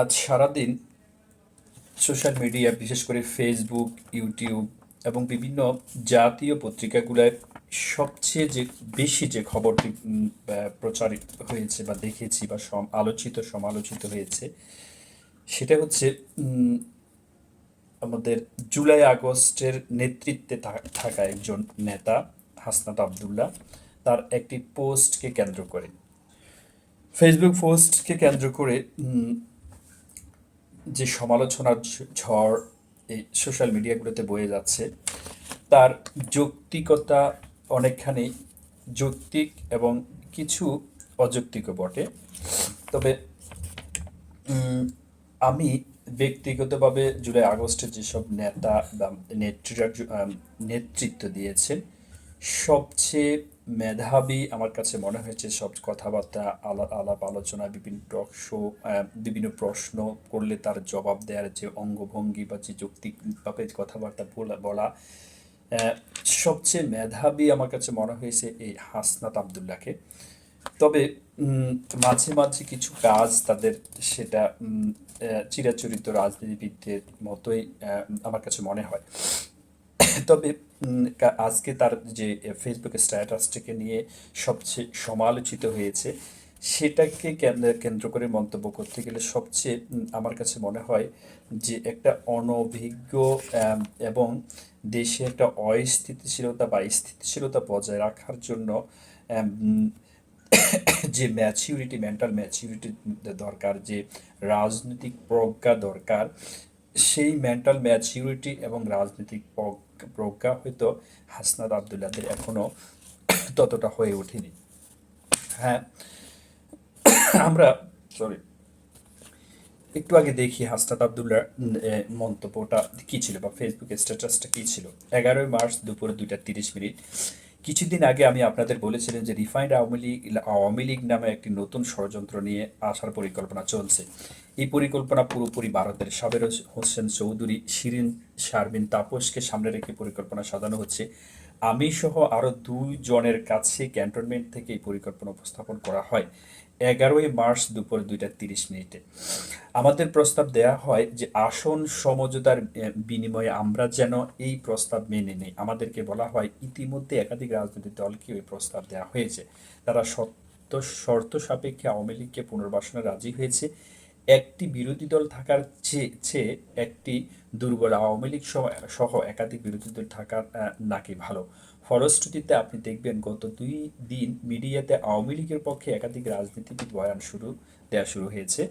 আজ সারাদিন social media বিশেষ করে ফেসবুক ইউটিউব এবং বিভিন্ন জাতীয় পত্রিকাগুলোয় সবচেয়ে যে বেশি যে খবরটি প্রচারিত হয়েছে বা দেখেছি বা সম, আলোচিত, সমালোচিত হয়েছে, সেটা হচ্ছে আমাদের জুলাই আগস্টের নেতৃত্বে থাকা একজন নেতা, হাসনাত আবদুল্লাহ, তার একটি পোস্টকে কেন্দ্র করে। ফেসবুক পোস্টকে কেন্দ্র করে যে সমালোচনার ঝড় এই সোশ্যাল মিডিয়াগুলোতে বয়ে যাচ্ছে, তার যৌক্তিকতা অনেকখানি যৌক্তিক এবং কিছু অযৌক্তিকও বটে। তবে আমি ব্যক্তিগতভাবে জুলাই আগস্টে যেসব নেতা বা নেত্রীরা নেতৃত্ব দিয়েছেন, সবচেয়ে মেধাবী, আমার কাছে মনে হয়েছে সব কথাবার্তা আলাপ আলাপ আলোচনা, বিভিন্ন টক শো বিভিন্ন প্রশ্ন করলে তার জবাব দেওয়ার যে অঙ্গভঙ্গি বা যে যৌক্তিকভাবে কথাবার্তা বলা বলা সবচেয়ে মেধাবী আমার কাছে মনে হয়েছে এই হাসনাত আবদুল্লাহকে। তবে মাঝে মাঝে কিছু কাজ তাদের সেটা চিরাচরিত রাজনীতিবিদদের মতোই আমার কাছে মনে হয়। তবে আজকে তার যে ফেসবুক স্ট্যাটাসটিকে নিয়ে সবচেয়ে সমালোচিত হয়েছে, সেটাকে কেন্দ্র করে মন্তব্য করতে গেলে সবচেয়ে আমার কাছে মনে হয় যে, একটা অনভিজ্ঞ এবং দেশে একটা অস্থিতিশীলতা বা স্থিতিশীলতা বজায় রাখার জন্য যে ম্যাচিউরিটি মেন্টাল ম্যাচিউরিটি দরকার, যে রাজনৈতিক প্রজ্ঞা দরকার, সেই মেন্টাল ম্যাচিউরিটি এবং রাজনৈতিক প্রজ্ঞা প্রজ্ঞা হয়তো হাসনাদ আবদুল্লাদের এখনও ততটা হয়ে ওঠেনি। হ্যাঁ আমরা সরি একটু আগে দেখি হাসনাত আবদুল্লার মন্তব্যটা কী ছিল বা ফেসবুক স্ট্যাটাসটা কী ছিল? এগারোই মার্চ দুপুরে দুইটা তিরিশ মিনিট। কিছুদিন আগে আমি আপনাদের বলেছিলেন যে রিফাইন্ড আওয়ামী লীগ আওয়ামী লীগ নামে একটি নতুন ষড়যন্ত্র নিয়ে আসার পরিকল্পনা চলছে। এই পরিকল্পনা পুরোপুরি ভারতের সাবের হোসেন চৌধুরী, শিরিন শারমিন তাপসকে সামনে রেখে পরিকল্পনা সাজানো হচ্ছে। আমি সহ আরও দুই জনের কাছে ক্যান্টনমেন্ট থেকে এই পরিকল্পনা উপস্থাপন করা হয়। এগারোই মার্চ দুপুর দুইটা তিরিশ মিনিটে। আমাদের প্রস্তাব দেয়া হয় যে আসন সমঝোতার বিনিময়ে আমরা যেন এই প্রস্তাব মেনে নেই। আমাদেরকে বলা হয় ইতিমধ্যে একাধিক রাজনৈতিক দলকে ওই প্রস্তাব দেওয়া হয়েছে। তারা সত্য শর্ত সাপেক্ষে আওয়ামী লীগকে পুনর্বাসনে রাজি হয়েছে। একটি বিরোধী দল থাকার চেয়ে একটি দুর্বল আওয়ামী লীগ সহ একাধিক বিরোধী দল থাকা নাকি ভালো? ফলশ্রুতিতে আপনি দেখবেন গত দুই দিন মিডিয়াতে আওয়ামী লীগের পক্ষে একাধিক রাজনীতিবিদ বয়ান শুরু দেওয়া শুরু হয়েছে।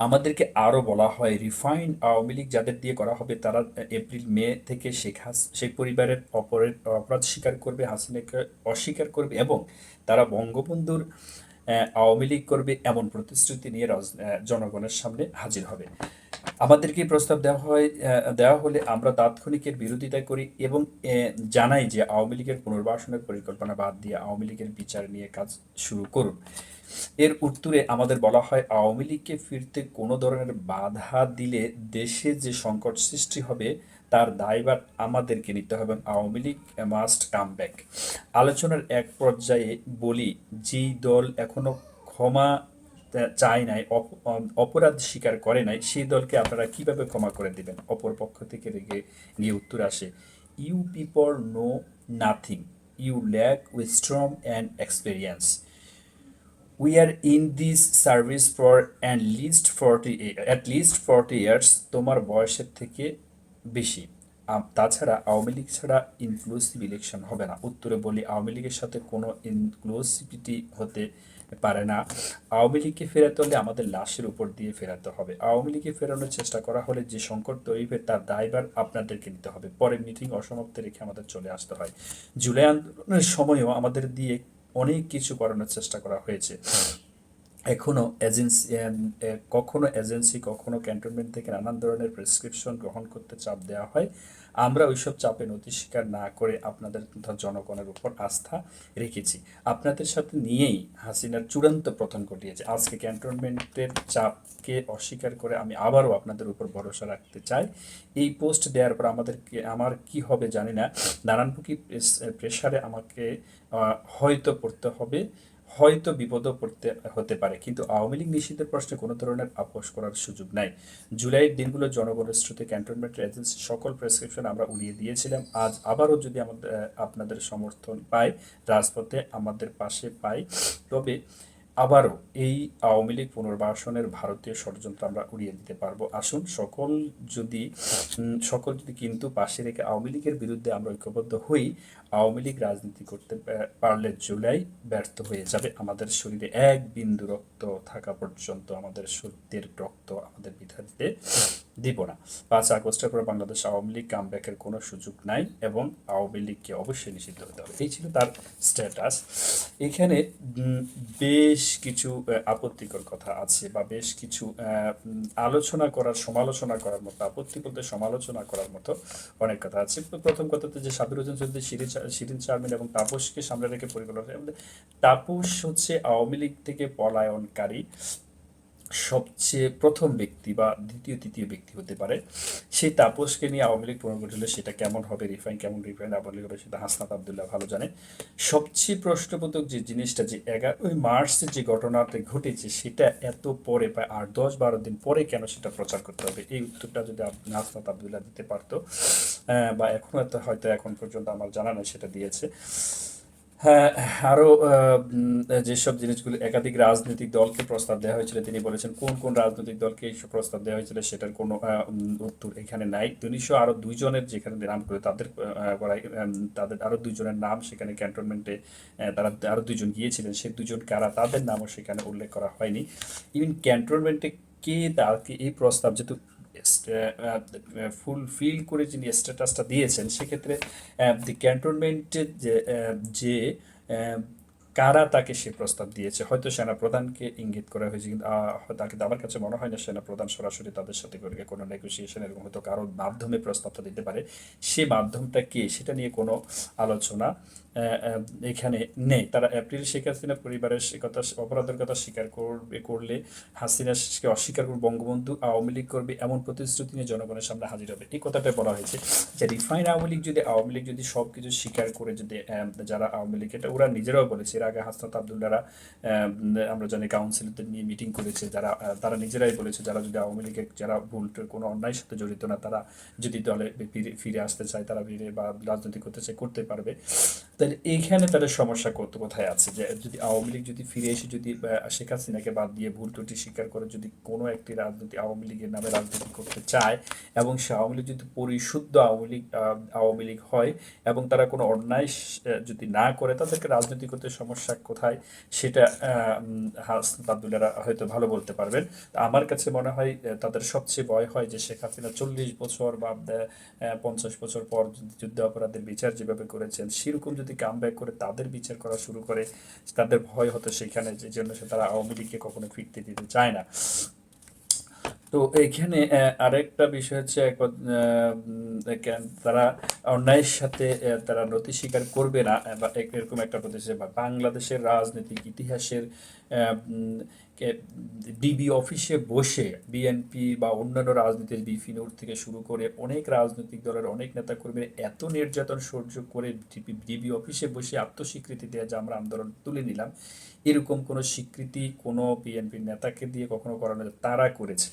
আমাদেরকে আরও বলা হয়, রিফাইন্ড আওয়ামী লীগ যাদের দিয়ে করা হবে, তারা এপ্রিল, মে থেকে শেখ হাস, শেখ পরিবারের অপরের অপরাধ স্বীকার করবে, হাসিনাকে অস্বীকার করবে এবং তারা বঙ্গবন্ধুর আওয়ামী লীগ করবে এমন প্রতিশ্রুতি নিয়ে জনগণের সামনে হাজির হবে। আমাদেরকে প্রস্তাব দেওয়া হয় দেওয়া হলে আমরা তাৎক্ষণিকের বিরোধিতা করি এবং জানাই যে আওয়ামী লীগের পুনর্বাসনের পরিকল্পনা বাদ দিয়ে আওয়ামী লীগের বিচার নিয়ে কাজ শুরু করুন। এর উত্তরে আমাদের বলা হয়, আওয়ামী লীগকে ফিরতে কোনো ধরনের বাধা দিলে দেশে যে সংকট সৃষ্টি হবে তার দায়ভার আমাদেরকে নিতে হবে। Awami League must come back আলোচনার এক পর্যায়ে বলি যেই দল এখনও ক্ষমা চায় নাই, অপ- অপরাধ স্বীকার করে নাই সেই দলকে আপনারা কীভাবে ক্ষমা করে দিবেন? অপর পক্ষ থেকে রেগে গিয়ে উত্তর আসে you people know nothing you lack wisdom and experience are in this service for at least 40 e- at least 40 years. তোমার বয়সের থেকে বেশি। তাছাড়া আওয়ামী লীগ ছাড়া ইনক্লুসিভ ইলেকশন হবে না। উত্তরে বলি, আওয়ামী লীগের সাথে কোনো ইনক্লুসিভিটি হতে পারে না। আওয়ামী লীগকে ফেরাতে হলে আমাদের লাশের উপর দিয়ে ফেরাতে হবে। আওয়ামী লীগকে ফেরানোর চেষ্টা করা হলে যে সংকট তৈরি হবে, তার দায়ভার আপনাদেরকে নিতে হবে। পরে মিটিং অসমাপ্ত রেখে আমাদের চলে আসতে হয়। জুলাই আন্দোলনের সময়ও আমাদের দিয়ে অনেক কিছু করানোর চেষ্টা করা হয়েছে। এখনও এজেন্সি কখনো এজেন্সি কখনো ক্যান্টনমেন্ট থেকে নানান ধরনের প্রেসক্রিপশন গ্রহণ করতে চাপ দেওয়া হয়। আমরা ওইসব চাপে নথি স্বীকার না করে আপনাদের জনগণের উপর আস্থা রেখেছি। আপনাদের সাথে নিয়েই হাসিনার চূড়ান্ত পতন ঘটিয়েছে। আজকে ক্যান্টনমেন্টের চাপকে অস্বীকার করে আমি আবারও আপনাদের উপর ভরসা রাখতে চাই। এই পোস্ট দেওয়ার পর আমাদেরকে, আমার কি হবে জানি না। নানানমুখী প্রেসারে আমাকে হয়তো পড়তে হবে। হয়তো বিপদও পড়তে, হতে পারে। কিন্তু আওয়ামী লীগ নিষিদ্ধের প্রশ্নে কোনো ধরনের আপোষ করার সুযোগ নাই। জুলাইয়ের দিনগুলো জনগণের শ্রুতি ক্যান্টনমেন্ট এজেন্সি সকল প্রেসক্রিপশন আমরা উড়িয়ে দিয়েছিলাম। আজ আবারও যদি আমাদের, আপনাদের সমর্থন পাই, রাজপথে আমাদের পাশে পাই, তবে আবারও এই আওয়ামী লীগ পুনর্বাসনের ভারতীয় ষড়যন্ত্র আমরা উড়িয়ে দিতে পারব। আসুন, সকল যদি সকল যদি কিন্তু পাশে রেখে আওয়ামী লীগের বিরুদ্ধে আমরা ঐক্যবদ্ধ হই, আওয়ামী লীগ রাজনীতি করতে পারলে জুলাই ব্যর্থ হয়ে যাবে। আমাদের শরীরে এক বিন্দু রক্ত থাকা পর্যন্ত আমাদের সত্যের রক্ত আমাদের বিধা দিতে দিব না। পাঁচ আগস্টের পর বাংলাদেশ আওয়ামী লীগ কামব্যাকের কোনো সুযোগ নাই এবং আওয়ামী লীগকে অবশ্যই নিষিদ্ধ হতে হবে। এই ছিল তার স্ট্যাটাস এখানে বেশ কিছু আপত্তিকর কথা আছে বা বেশ কিছু আলোচনা করার, সমালোচনা করার মতো, আপত্তি বলতে সমালোচনা করার মতো অনেক কথা আছে। প্রথম কথা তো যে সাবির হোসেন চৌধুরী, শিরিন শিরিন চারমিন এবং তাপসকে সামনে রেখে পরিকল্পনা তাপস হচ্ছে আওয়ামী লীগ থেকে পলায়নকারী। সবচেয়ে প্রথম ব্যক্তি বা দ্বিতীয়, তৃতীয় ব্যক্তি হতে পারে। সেই তাপসকে নিয়ে আওয়ামী লীগ পুনর্গঠলে সেটা কেমন হবে, রিফাইন কেমন রিফাইন আওয়ামী লীগ হবে সেটা হাসনাত আবদুল্লাহ ভালো জানে। সবচেয়ে প্রশ্নবোধক যে জিনিসটা যে এগারোই মার্চে যে ঘটনাটা ঘটেছে, সেটা এত পরে, প্রায় আট, দশ, বারো দিন পরে কেন সেটা প্রচার করতে হবে? এই উত্তরটা যদি হাসনাত আবদুল্লাহ দিতে পারতো বা এখনও এত, হয়তো এখন পর্যন্ত আমার জানা নেই, সেটা দিয়েছে। হ্যাঁ আরও যেসব জিনিসগুলো একাধিক রাজনৈতিক দলকে প্রস্তাব দেওয়া হয়েছিল, তিনি বলেছেন কোন কোন রাজনৈতিক দলকে এইসব প্রস্তাব দেওয়া হয়েছিল সেটার কোনো উত্তর এখানে নাই। তিনশো আরও দুইজনের যেখানে নাম করে তাদের তাদের আরও দুইজনের নাম সেখানে ক্যান্টনমেন্টে তারা আরও দুইজন গিয়েছিলেন। সে দুজন কারা, তাদের নামও সেখানে উল্লেখ করা হয়নি। ইভেন ক্যান্টনমেন্টে কে তাকে এই প্রস্তাব, যেহেতু ফুলফিল করে যিনি স্ট্যাটাসটা দিয়েছেন, সেক্ষেত্রে দি ক্যান্টনমেন্টের যে যে কারা তাকে সে প্রস্তাব দিয়েছে, হয়তো সেনা প্রধানকে ইঙ্গিত করা হয়েছে, কিন্তু তাকে আমার কাছে মনে হয় না সেনা প্রধান সরাসরি তাদের সাথে করে কোনো নেগোসিয়েশন এরকম হয়তো কারোর মাধ্যমে প্রস্তাবটা দিতে পারে। সে মাধ্যমটা কে, সেটা নিয়ে কোনো আলোচনা এখানে নেই। তারা এপ্রিল শেখ হাসিনা পরিবারের কথা, অপরাধের কথা স্বীকার করবে করলে হাসিনাকে অস্বীকার করবে বঙ্গবন্ধু আওয়ামী লীগ করবে এমন প্রতিশ্রুতি নিয়ে জনগণের সামনে হাজির হবে। এই কথাটা বলা হয়েছে যে রিফাইন আওয়ামী লীগ যদি, আওয়ামী লীগ যদি সব কিছু স্বীকার করে যদি যারা আওয়ামী লীগ, এটা ওরা নিজেরাও বলেছে। এর আগে হাসনাত আবদুল্লারা আমরা জানি কাউন্সিলরদের নিয়ে মিটিং করেছে, যারা তারা নিজেরাই বলেছে যারা যদি আওয়ামী লীগের যারা ভুল কোনো অন্যায়ের সাথে জড়িত না, তারা যদি দলে ফিরে আসতে চায়, তারা ফিরে বা রাজনীতি করতে চায় করতে পারবে। তাহলে এইখানে তাদের সমস্যা কত কোথায় আছে? যে যদি আওয়ামী লীগ যদি ফিরে এসে যদি শেখ হাসিনাকে বাদ দিয়ে ভুল ত্রুটি স্বীকার করে যদি কোনো একটি রাজনীতি আওয়ামী লীগের নামে রাজনীতি করতে চায় এবং সে আওয়ামী লীগ যদি পরিশুদ্ধ আওয়ামী লীগ আওয়ামী লীগ হয় এবং তারা কোনো অন্যায় যদি না করে, তাদেরকে রাজনীতি করতে সমস্যা কোথায়? সেটা হাসনাত হয়তো ভালো বলতে পারবেন। আমার কাছে মনে হয় তাদের সবচেয়ে ভয় হয় যে শেখ হাসিনা চল্লিশ বছর বা পঞ্চাশ বছর পর যদি যুদ্ধ অপরাধের বিচার যেভাবে করেছেন, সেরকম যদি কাম করে তাদের বিচার করা শুরু করে, তাদের ভয় হতো সেখানে যে জন্য সে তারা আওয়ামী লীগকে কখনো ফিরতে দিতে চায় না। তো এখানে আরেকটা বিষয় হচ্ছে তারা অন্যায়ের সাথে তারা নথি স্বীকার করবে না, বা এরকম একটা প্রদেশে বাংলাদেশের রাজনৈতিক ইতিহাসের ডিবি অফিসে বসে বিএনপি বা অন্যান্য রাজনীতির বিফিনুর থেকে শুরু করে অনেক রাজনৈতিক দলের অনেক নেতা কর্মীরা এত নির্যাতন সহ্য করে ডিবি অফিসে বসে আত্মস্বীকৃতি দেওয়া যে আমরা আন্দোলন তুলে নিলাম, এরকম কোনো স্বীকৃতি কোনো বিএনপির নেতাকে দিয়ে কখনো করানো তারা করেছে।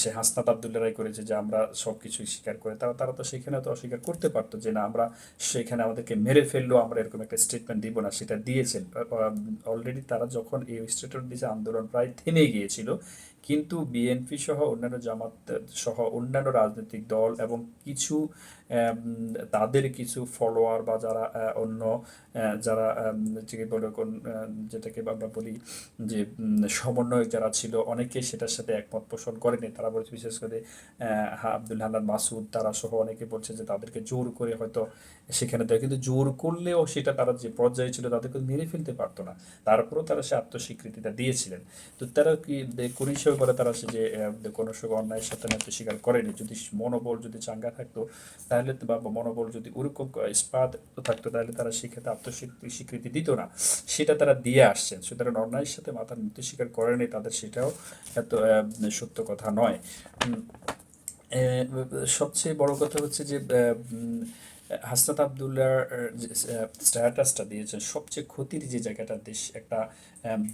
সে হাসনাত আবদুল্লা রায় করেছে যে আমরা সব কিছুই স্বীকার করে। তারা তারা তো সেখানে তো অস্বীকার করতে পারতো যে না, আমরা সেখানে আমাদেরকে মেরে ফেলল, আমরা এরকম একটা স্টেটমেন্ট দিব না, সেটা দিয়েছেন। অলরেডি তারা যখন এই স্টেটমেন্ট দিয়েছে, আন্দোলন প্রায় থেমে গিয়েছিল। কিন্তু বিএনপি সহ অন্যান্য জামাত সহ অন্যান্য রাজনৈতিক দল এবং কিছু তাদের কিছু ফলোয়ার বা যারা অন্য যারা যেটাকে আমরা বলি যে সমন্বয়ক যারা ছিল অনেকে সেটার সাথে একমত পোষণ করেনি। তারা বলছে বিশেষ করে আব্দুল হান্নান মাসুদ তারা সহ অনেকে বলছে যে তাদেরকে জোর করে হয়তো সেখানে দেয় কিন্তু জোর করলেও সেটা তারা যে পর্যায়ে ছিল তাদেরকে মেরে ফেলতে পারতো না। তারপরেও তারা সে আত্মস্বীকৃতিটা দিয়েছিলেন। তো তারা কি দে- বলে তারা সে যে কোনো সময় অন্যায়ের সাথে হয়তো স্বীকার করেনি। যদি মনোবল যদি চাঙ্গা থাকতো, তাহলে বা মনোবল যদি ওরকম ইস্পাত থাকতো, তাহলে তারা সেক্ষেত্রে আত্মস্বীকৃতি স্বীকৃতি দিত না। সেটা তারা দিয়ে আসছেন। সুতরাং অন্যায়ের সাথে মাথা নিতে স্বীকার করেনি, তাদের সেটাও এত সত্য কথা নয়। সবচেয়ে বড় কথা হচ্ছে যে হাসনাত আবদুল্লার স্ট্যাটাসটা দিয়েছেন, সবচেয়ে ক্ষতির যে জায়গাটা দেশ, একটা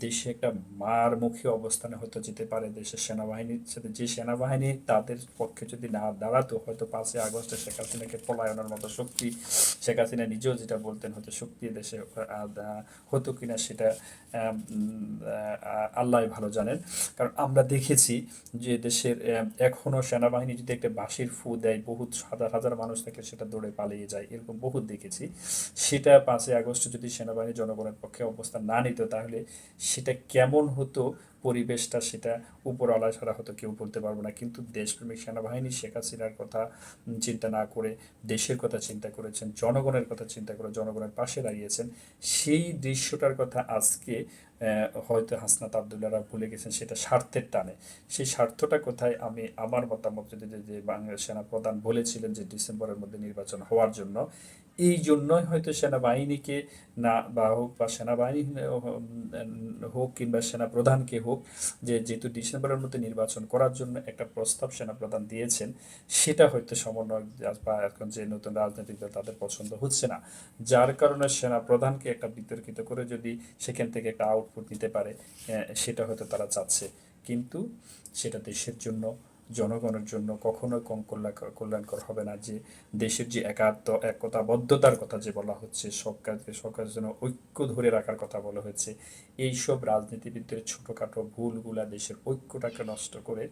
দেশে একটা মার মুখী অবস্থানে হয়তো যেতে পারে দেশের সেনাবাহিনীর সাথে। যে সেনাবাহিনী তাদের পক্ষে যদি না দাঁড়াতো, হয়তো পাঁচই আগস্টে শেখ হাসিনাকে পলায়নের মতো শক্তি, শেখ হাসিনা নিজেও যেটা বলতেন হয়তো শক্তি দেশে হতো কিনা সেটা আল্লাহ ভালো জানেন। কারণ আমরা দেখেছি যে দেশের এখনও সেনাবাহিনী যদি একটা বাঁশির ফু দেয়, বহুত হাজার হাজার মানুষ থাকলে সেটা দৌড়ে পালিয়ে যায়, এরকম বহুত দেখেছি। সেটা পাঁচই আগস্টে যদি সেনাবাহিনী জনগণের পক্ষে অবস্থান না নিত, তাহলে সেটা কেমন হতো, পরিবেশটা সেটা উপরওয়ালা ছাড়া হয়তো কেউ বলতে পারব না। কিন্তু দেশপ্রেমিক সেনাবাহিনী শেখ হাসিনার কথা চিন্তা না করে, দেশের কথা চিন্তা করেছেন, জনগণের কথা চিন্তা করে জনগণের পাশে দাঁড়িয়েছেন, সেই দৃশ্যটার কথা আজকে হয়তো হাসনাত আবদুল্লাহরা ভুলে গেছেন, সেটা স্বার্থের টানে। সেই স্বার্থটা কোথায় আমি আমার মতামত যদি যে বাংলাদেশ সেনা প্রধান বলেছিলেন যে ডিসেম্বরের মধ্যে নির্বাচন হওয়ার জন্য এই জন্যই হয়তো সেনাবাহিনীকে না বা হোক বা সেনাবাহিনী হোক কিংবা সেনাপ্রধানকে হোক যে যেহেতু ডিসেম্বরের মধ্যে নির্বাচন করার জন্য একটা প্রস্তাব সেনাপ্রধান দিয়েছেন, সেটা হয়তো সমন্বয় বা এখন যে নতুন রাজনৈতিক দল তাদের পছন্দ হচ্ছে না। যার কারণে সেনাপ্রধানকে একটা বিতর্কিত করে যদি সেখান থেকে একটা আউটপুট নিতে পারে সেটা হয়তো তারা চাচ্ছে। কিন্তু সেটা দেশের জন্য জনগণের জন্য কখনোই কম কল্যাণ- কল্যাণকর হবে না। যে দেশের যে একাত্ম একতাবদ্ধতার কথা যে বলা হচ্ছে সব কাজের জন্য ঐক্য ধরে রাখার কথা বলা হয়েছে, এইসব রাজনীতিবিদদের ছোটোখাটো ভুলগুলা দেশের ঐক্যটাকে নষ্ট করে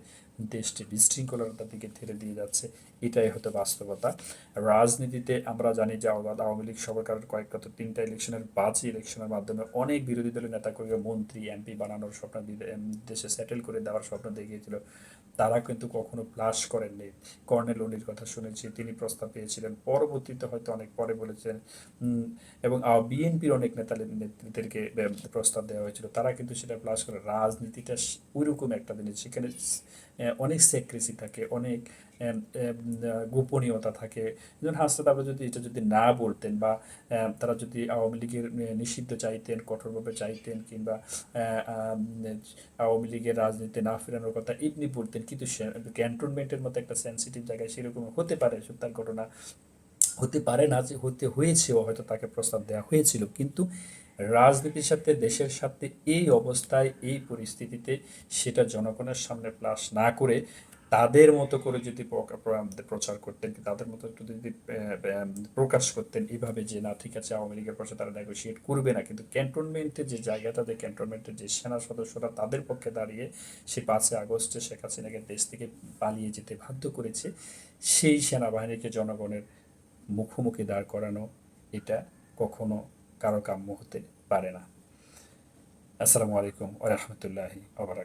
দেশটি বিশৃঙ্খলতার দিকে ঠেলে দিয়ে যাচ্ছে, এটাই হয়তো বাস্তবতা। রাজনীতিতে আমরা জানি যে আওয়ামী লীগ সরকারের কয়েকটা তো তিনটা ইলেকশনের বাজে ইলেকশনের মাধ্যমে অনেক বিরোধী দলের নেতাকর্মী, মন্ত্রী, এমপি বানানোর স্বপ্ন দেশে সেটেল করে দেওয়ার স্বপ্ন দেখিয়েছিল। তারা কিন্তু কখনো প্লাস করেননি। কর্নেল উনির কথা শুনেছি, তিনি প্রস্তাব পেয়েছিলেন। পরবর্তীতে হয়তো অনেক পরে বলেছেন এবং বিএনপির অনেক নেতা বে- প্রস্তাব দেওয়া হয়েছিল। তারা কিন্তু সেটা প্লাস করে। রাজনীতিটা ওইরকম একটা জিনিস। সেখানে অনেক সেক্রেসি থাকে, অনেক গোপনীয়তা থাকে। যেমন হাসনাত আবদুল্লাহ যদি এটা যদি না বলতেন বা তারা যদি আওয়ামী লীগের নিষিদ্ধ চাইতেন, কঠোরভাবে চাইতেন কিংবা আওয়ামী লীগের রাজনীতি না ফেরানোর কথা এমনি বলতেন, কিন্তু ক্যান্টনমেন্টের মতো একটা সেন্সিটিভ জায়গায় সেরকম হতে পারে, সত্যার ঘটনা হতে পারে না যে হতে হয়েছেও হয়তো তাকে প্রস্তাব দেওয়া হয়েছিল। কিন্তু রাজনীতির সাথে দেশের সাথে এই অবস্থায়, এই পরিস্থিতিতে সেটা জনগণের সামনে প্লাস না করে তাদের মতো করে যদি প্রচার করতেন তাদের মতো একটু যদি প্রকাশ করতেন, এইভাবে যে না, ঠিক আছে, আওয়ামী লীগের পাশে তারা নেগোসিয়েট করবে না, কিন্তু ক্যান্টনমেন্টের যে জায়গা তাদের ক্যান্টনমেন্টের যে সেনা সদস্যরা তাদের পক্ষে দাঁড়িয়ে সে পাঁচই আগস্টে শেখ হাসিনাকে দেশ থেকে পালিয়ে যেতে বাধ্য করেছে, সেই সেনাবাহিনীকে জনগণের মুখোমুখি দাঁড় করানো, এটা কখনো কারও কাম্য হতে পারে না। আসসালামু আলাইকুম ওয়া রাহমাতুল্লাহি ওয়া বারাকাতুহু।